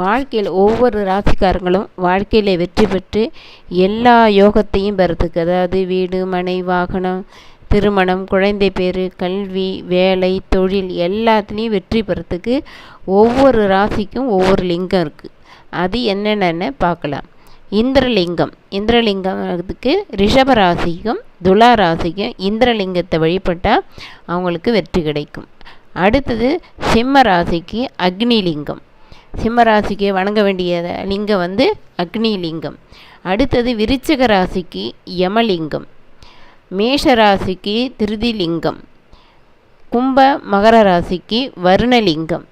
வாழ்க்கையில் ஒவ்வொரு ராசிக்காரங்களும் வாழ்க்கையில் வெற்றி பெற்று எல்லா யோகத்தையும் பெறத்துக்கு அதாவது வீடு மனை வாகனம் திருமணம் குழந்தை பேர் கல்வி வேலை தொழில் எல்லாத்துலேயும் வெற்றி பெறத்துக்கு ஒவ்வொரு ராசிக்கும் ஒவ்வொரு லிங்கம் இருக்குது அது என்னென்னு பார்க்கலாம். இந்திரலிங்கம். இந்திரலிங்கத்துக்கு ரிஷப ராசிக்கும் துலா ராசிக்கும் இந்திரலிங்கத்தை வழிபட்டால் அவங்களுக்கு வெற்றி கிடைக்கும். அடுத்தது சிம்ம ராசிக்கு அக்னிலிங்கம். சிம்மராசிக்கு வணங்க வேண்டிய லிங்கம் வந்து அக்னி லிங்கம் அடுத்தது விருச்சக ராசிக்கு யமலிங்கம். மேஷ ராசிக்கு திருதிலிங்கம். கும்ப மகர ராசிக்கு வருணலிங்கம்.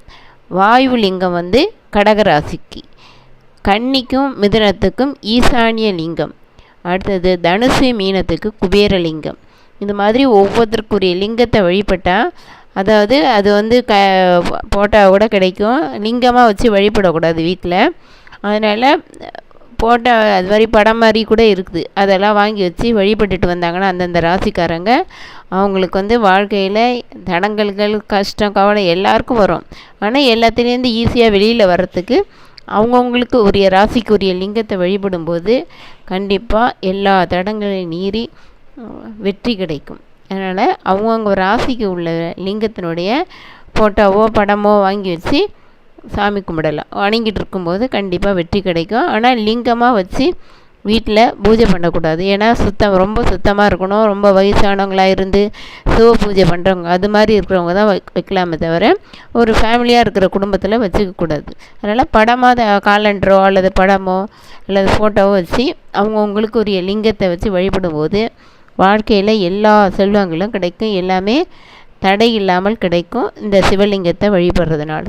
வாயு லிங்கம் வந்து கடகராசிக்கு கன்னிக்கும் மிதுனத்துக்கும் ஈசானிய லிங்கம். அடுத்தது தனுசு மீனத்துக்கு குபேரலிங்கம் இந்த மாதிரி ஒவ்வொருத்தருக்குரிய லிங்கத்தை வழிபட்டால் அதாவது அது வந்து க போட்டால் கூட கிடைக்கும். லிங்கமாக வச்சு வழிபடக்கூடாது வீட்டில் அதனால் போட்டால் அது மாதிரி படம் மாதிரி கூட இருக்குது. அதெல்லாம் வாங்கி வச்சு வழிபட்டுட்டு வந்தாங்கன்னா அந்தந்த ராசிக்காரங்க அவங்களுக்கு வந்து வாழ்க்கையில் தடங்கல்கள் கஷ்டம் கவலை எல்லாருக்கும் வரும். ஆனால் எல்லாத்துலேருந்து ஈஸியாக வெளியில் வர்றதுக்கு அவங்கவுங்களுக்கு உரிய ராசிக்குரிய லிங்கத்தை வழிபடும்போது கண்டிப்பாக எல்லா தடங்களையும் நீறி வெற்றி கிடைக்கும். அதனால் அவங்கவுங்க ராசிக்கு உள்ள லிங்கத்தினுடைய ஃபோட்டோவோ படமோ வாங்கி வச்சு சாமி கும்பிடலாம். வணங்கிட்டு இருக்கும்போது கண்டிப்பாக வெற்றி கிடைக்கும். ஆனால் லிங்கமாக வச்சு வீட்டில் பூஜை பண்ணக்கூடாது. ஏன்னா சுத்தம் ரொம்ப சுத்தமாக இருக்கணும். ரொம்ப வயசானவங்களாக இருந்து சிவ பூஜை பண்ணுறவங்க அது மாதிரி இருக்கிறவங்க தான் வை வைக்கலாமே தவிர ஒரு ஃபேமிலியாக இருக்கிற குடும்பத்தில் வச்சுக்கக்கூடாது அதனால் படமாக காலண்டரோ அல்லது படமோ அல்லது ஃபோட்டோவோ வச்சு அவங்கவுங்களுக்கு உரிய லிங்கத்தை வச்சு வழிபடும்போது வாழ்க்கையில் எல்லா செல்வங்களும் கிடைக்கும். எல்லாமே தடை இல்லாமல் கிடைக்கும். இந்த சிவலிங்கத்தை வழிபடுறதுனால.